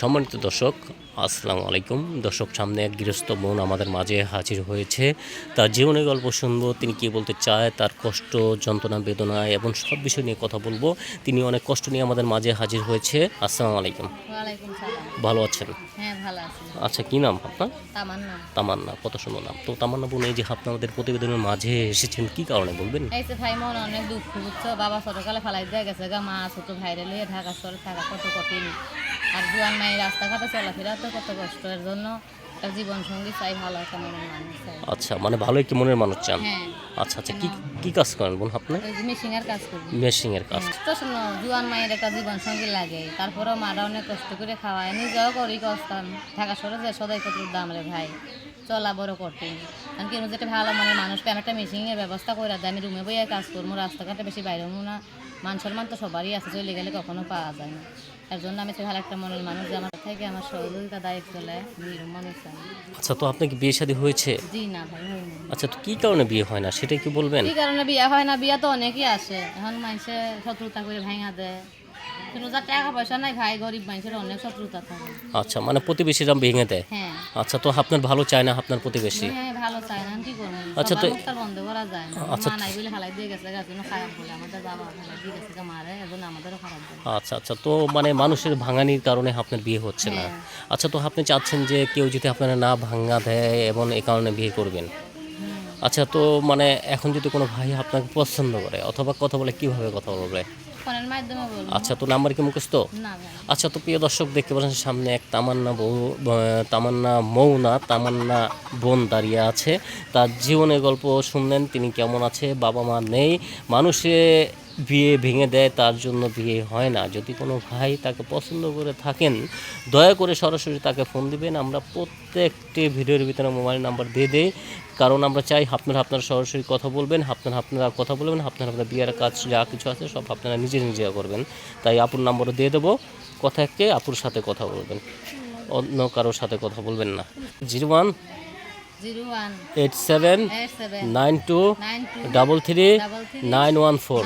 সম্মানিত দর্শক আসসালামু আলাইকুম। দর্শক সামনে এক গৃহস্থ বোন আমাদের মাঝে হাজির হয়েছে। তার জীবনের গল্প শুনব তিনি কি বলতে চায় তার কষ্ট যন্ত্রণা বেদনা এবং সব বিষয় নিয়ে কথা বলব। তিনি অনেক কষ্ট নিয়ে আমাদের মাঝে হাজির হয়েছে। আসসালামু আলাইকুম। ভালো আছেন? হ্যাঁ আচ্ছা কি নাম আপনার? তামান্না। কত সুন্দর নাম। তো তামান্না বোন এই যে আপনি আমাদের প্রতিবেদনের মাঝে এসেছেন কি কারণে বলবেন? ভাই মন অনেক দুঃখ বুঝছ? বাবা ছোটকালে ফালাই দিয়ে গেছে গা মা ছোট ভাইরে লইয়ে ঢাকা শহরে থাকা কত কঠিন। আর জুয়ান মায়ের রাস্তাঘাটে চলাফেরা তো কত কষ্ট এর জন্য একটা জীবন সঙ্গী চাই ভালো একটা মনের মানুষ চাই। আচ্ছা মানে ভালো একটি মনের মানুষ চান? হ্যাঁ। আচ্ছা আচ্ছা কি কি কাজ করেন বোন আপনি? ওই যে মেশিনের কাজ মেশিং এর কাজ। তো শোনো জুয়ান মায়ের একটা জীবন সঙ্গী লাগে। তারপরেও মারা অনেক কষ্ট করে খাওয়ায় নিজেও করি কষ্ট থাকা সরে যে সদাই কত দাম রে ভাই? চলা বড় কঠিন। কারণ কি যেটা ভালো মনের মানুষ আমি একটা মেশিনের ব্যবস্থা করে দেয় আমি রুমে বইয়ে কাজ করব রাস্তাঘাটে বেশি বাইরে হব না। মান সম্মান তো সবারই আছে চলে গেলে কখনো পাওয়া যায় না। তার জন্য আমি ভালো একটা মনের মানুষ যে আমার থেকে আমার সহযোগিতা দায়িত্ব চলে আচ্ছা তো আপনার কি বিয়ে শাদী হয়েছে? জি না ভাই হয়নি। আচ্ছা তো কি কারণে বিয়ে হয় না সেটা কি বলবেন? এই কারণে বিয়ে হয় না বিয়ে তো অনেকই আসে। এখন মানুষে শত্রুতা করে ভাঙা দেয়। কিন্তু টাকা পয়সা নাই ভাই গরিব মানুষের অনেক শত্রুতা থাকে। আচ্ছা মানে প্রতিবেশীরা ভেঙে দেয়? হ্যাঁ। আচ্ছা তো আপনার ভালো চায় না আপনার প্রতিবেশী? হ্যাঁ ভালো চাই না কি করব? আচ্ছা, তো- বন্ধ করা যায় না। আচ্ছা, নাই বলে হালাই দিয়ে গেছে গাছ খারাপ বলে। আমাদের বাবা হালাই দিয়ে গেছে মারে এখন আমাদেরও খারাপ বলে। আচ্ছা আচ্ছা তো মানে মানুষের ভাঙানির কারণে আপনার বিয়ে হচ্ছে না। হ্যাঁ। আচ্ছা তো আপনি চাচ্ছেন যে কেউ যদি আপনারা না ভাঙা দেয় এবং এই কারণে বিয়ে করবেন? আচ্ছা তো মানে এখন যদি কোনো ভাই আপনাকে পছন্দ করে অথবা কথা বলে কীভাবে কথা বলবে? ফোনের মাধ্যমে বলব। আচ্ছা তো নাম্বার কি মুখস্ত না ভাই। আচ্ছা তো প্রিয় দর্শক দেখতে পাচ্ছেন সামনে এক তামান্না বউ তামান্না মৌনা তামান্না বোন দাঁড়িয়ে আছে। তার জীবনের গল্প শুনলেন তিনি কেমন আছে বাবা মা নেই। মানুষে বিয়ে ভেঙে দেয়, তার জন্য বিয়ে হয় না। যদি কোনো ভাই তাকে পছন্দ করে থাকেন, দয়া করে সরাসরি তাকে ফোন দিবেন। আমরা প্রত্যেকটি ভিডিওর ভিতরে মোবাইল নাম্বার দিয়ে দেই। কারণ আমরা চাই আপনারা আপনারা সরাসরি কথা বলবেন, আপনারা আপনারা কথা বলবেন, আপনারা, আপনার বিয়ের কাজ, যা কিছু আছে সব আপনারা নিজে নিজে করবেন। তাই আপুর নাম্বারও দিয়ে দেবো। কথা একে আপুর সাথে কথা বলবেন। অন্য কারোর সাথে কথা বলবেন না। Zero one eight seven nine two double three nine one four.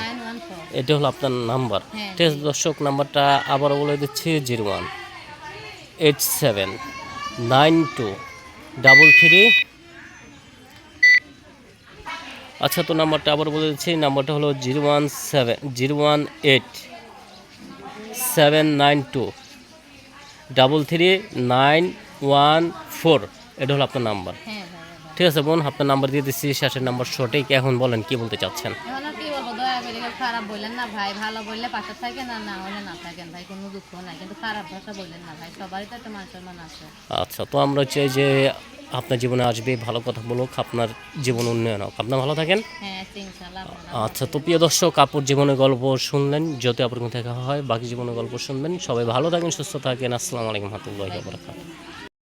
One হলো আপনার নাম্বার। হ্যাঁ। ঠিক আছে দর্শক নাম্বারটা আবার বলে দিচ্ছি zero one. Eight seven nine two double three. আচ্ছা তো নাম্বারটা আবার বলে দিচ্ছি নাম্বারটা হলো zero one seven zero one eight seven nine two double three nine one four. এটা হলো আপনার নাম্বার। হ্যাঁ ঠিক আছে বোন আপনার নাম্বার দিয়ে দিচ্ছি শেষের নাম্বার সঠিক। এখন বলেন কি বলতে চাচ্ছেন? এখন আর কি বলব দয়া করে কেউ খারাপ বললেন না ভাই ভালো বললে পাশে থাকেন আর না হলে না থাকেন ভাই কোনো দুঃখ নাই। কিন্তু খারাপ ভাষা বললেন না ভাই সবারই তো একটা মান সম্মান আছে। আচ্ছা তো আমরা চাই যে আপনার জীবনে আসবে ভালো কথা বলুক আপনার জীবন উন্নয়ন হোক। আপনার ভালো থাকেন? হ্যাঁ আচ্ছা তো প্রিয় দর্শক আপুর জীবনের গল্প শুনলেন যত আপুর দেখা হয় বাকি জীবনের গল্প শুনবেন। সবাই ভালো থাকেন সুস্থ থাকেন। আসসালামু আলাইকুম রহমতুল্লাহি বারাকাতুহু।